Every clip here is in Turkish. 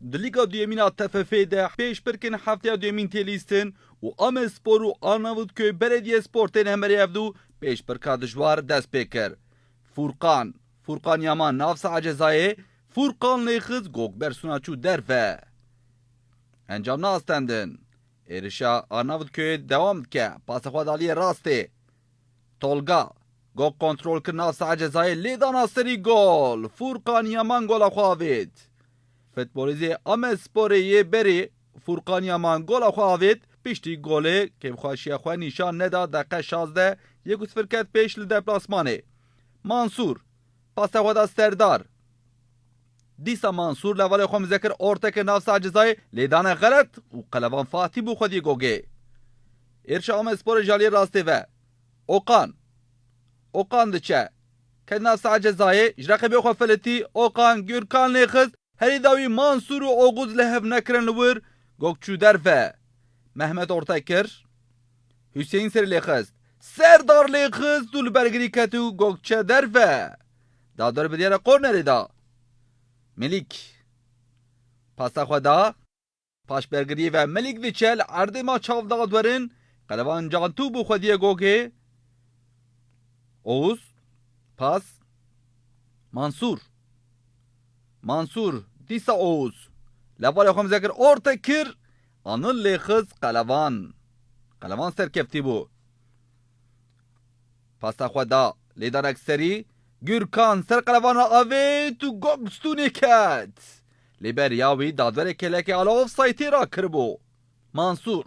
Di Liga Duyemîna TFF'de pêşbirkin hefteya duyemîn tê lîstin û Amespor û Arnavutköy Belediyespor tên hemerê evdû pêşbirka dijwar dest pê kir. Furqan, Furqan Yaman nav saha cezayê, Furqan Lêxiz gokber çû derve. Encam nastendin. Êrişa Arnavutköyê devam dike. Pasexwedaliyê rastê. Tolga. Gok kontrol kir nav saha cezayê lêdana serî gol. Furqan Yaman gola xwe Futbolîzê Amesporê yê berê Furqan Yaman gola xwe avêt piştî golê kêfxweşiya xwe nîşan neda deqe 16 yek û sıfır ket pêş li deplasmanê. Mansur. Pasexweda Serdar. Dîsa Mansur levalê xwe mizekir ortekir nav saha cezayê lêdana xelet û qelevan Fatî bû xwedî gogê. Êrişa Amesporê jaliyê rastê ve. Okan. Okan diçe. Ket nav saha cezayê ji reqibê xwe feletî Dawî Mansur û Oguz li hev nekirin li wir. Mehmet Ortekir. Hüseyin Serî Lêxiz. Serdar Lêxiz dû li bergirî ketû gokçe derve. Dadar bi diyara da. Melik. Pasa xwe da. Paşbergirî ve Melik diçe li erdêma çavda dwerin qelevan cantû bû xwediye gogê. Oğuz. Pas. Mansur. Mansur. Dîsa Oğuz. Levalê xwe mizekir ortekir. Anıl Lêxiz qelevan. Qelevan serkeftî bû. Pasta xwe da lêdanek serî Gürkan ser qelevana avêt û gok stûnê ket. Lêber ya wî dadverê kelekê ala ofsaytê ra kiribû. Mansur.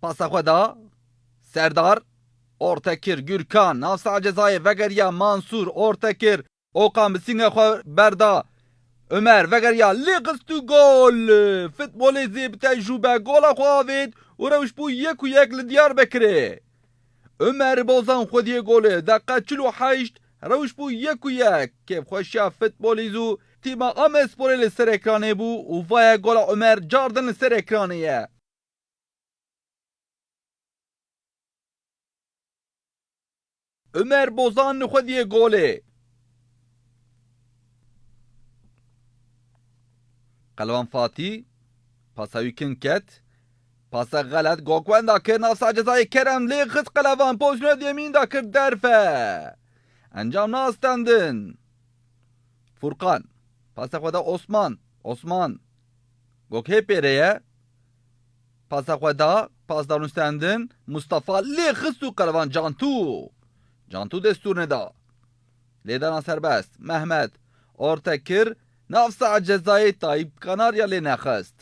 Pasta xwe da Serdar Ortekir Gürkan navsa cezayê vegeriya Mansur Ortekir Okan bi sînge xwe berda عمر وگریا یا لیقس تو گول فتبولی زیب تجربه گولا خواهد و روش یک و یک لدیار بکره عمر بازان خودی گول دقیقه چل و حشت روش یک و یک که خوشی فتبولی زو تیما ام اسپوری لسر اکرانه بو و وای گولا عمر جاردن لسر اکرانه یه عمر بازان خودی گوله Qelwan Fatî pasa wî kin ket Pasa galet gokwen kir navsa cezayê Kerem lê xiz qelevan pozisyona diyemîn da kir derfe. Encam nastendin. Furkan. Pasa xwe da Osman. Osman. Gok hê pêreye. Pasa xwe da pas da nûstendin Mustafa lê xist û qelevan Cantû. Cantû destûrine da. Lêdana serbest. Mehmet. Orta kir. Navsa cezayê Tayyip Kanarya lê nexist.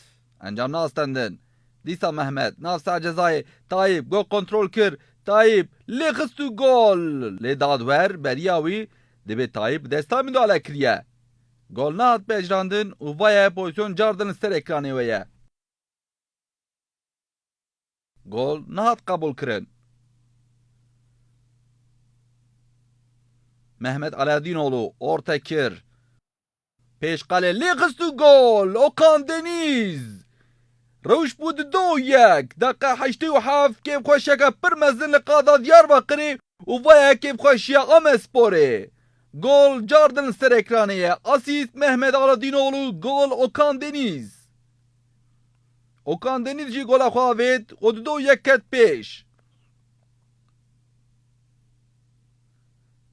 Encam nastendin. Dîsa Mehmet navsa cezayê Tayyip gol kontrol kir Tayyip xist û gol lê dadwer beriya wî divê Tayyip desta müdahale kiriye. Gol nehat bejrandin û vaya pozisyon ser ekranê we ye. Gol nehat qabûl kirin. Mehmet Aladînoğlu orta kir. Pêşqalê lê xist û gol Okan Deniz. Rewş bû di do yek deqa heştê û hev kêfxweşeke pir mezin li qada Diyarbekirê û vaya kêfxweşiya Amesporê. Gol cardin li ser ekranê ye. Asîst Mehmet Aladînoğlu, gol Okan Deniz. Okan Deniz jî gola xwe avêt û di do yek ket pêş.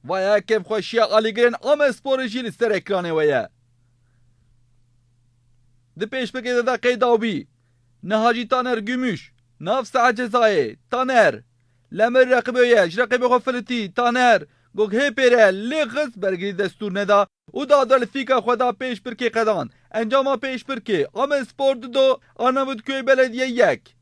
Vaya kêfxweşiya alîgirên Amesporê jî li ser ekranê we ye. Di pêşbirkê de deqê dawî. Nehacî Taner Gümüş, nav saha cezayê, Taner, Lemir reqibê ye, ji reqibê xwe filitî, Taner, gok hê pêre, lê xist bergirî destûr neda û da li fîka xwe da pêşbirkê qedan. Encama pêşbirkê, Amespor dido, Arnavutköy Belediye yek.